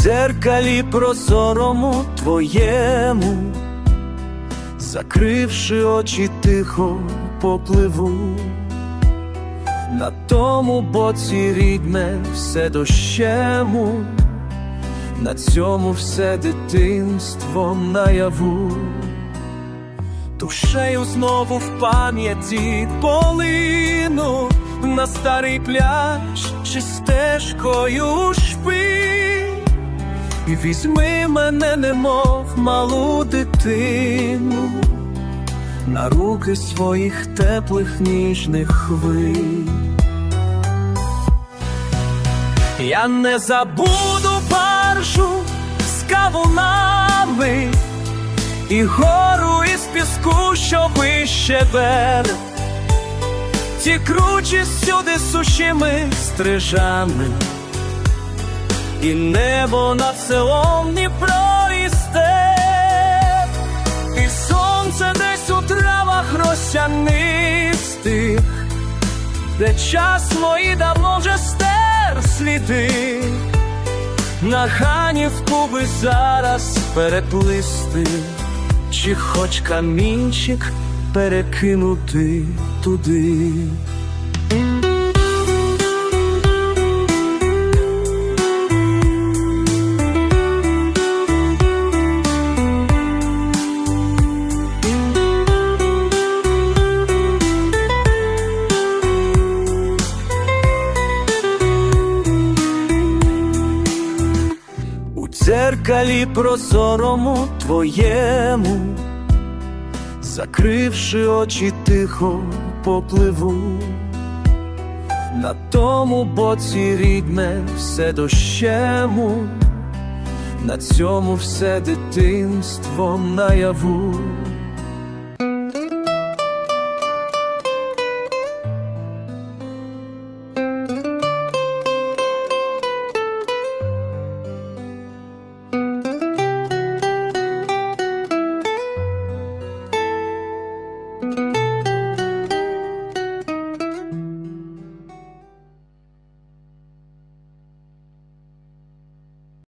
дзеркалі прозорому твоєму, закривши очі тихо попливу. На тому боці рідне все дощему, на цьому все дитинство наяву. Душею знову в пам'яті полину на старий пляж чи стежкою візьми мене, немов малу дитину, на руки своїх теплих ніжних хвиль. Я не забуду баржу з кавунами і гору із піску, що вище берег, ті кручі сюди сушими стрижами, і небо над селом Дніпро і степ, і сонце десь у травах росянистих, де час мої давно вже стер сліди. На ханівку би зараз переплисти, чи хоч камінчик перекинути туди. Дзеркалі прозорому твоєму, закривши очі тихо попливу. На тому боці рідне все дощему, на цьому все дитинство наяву.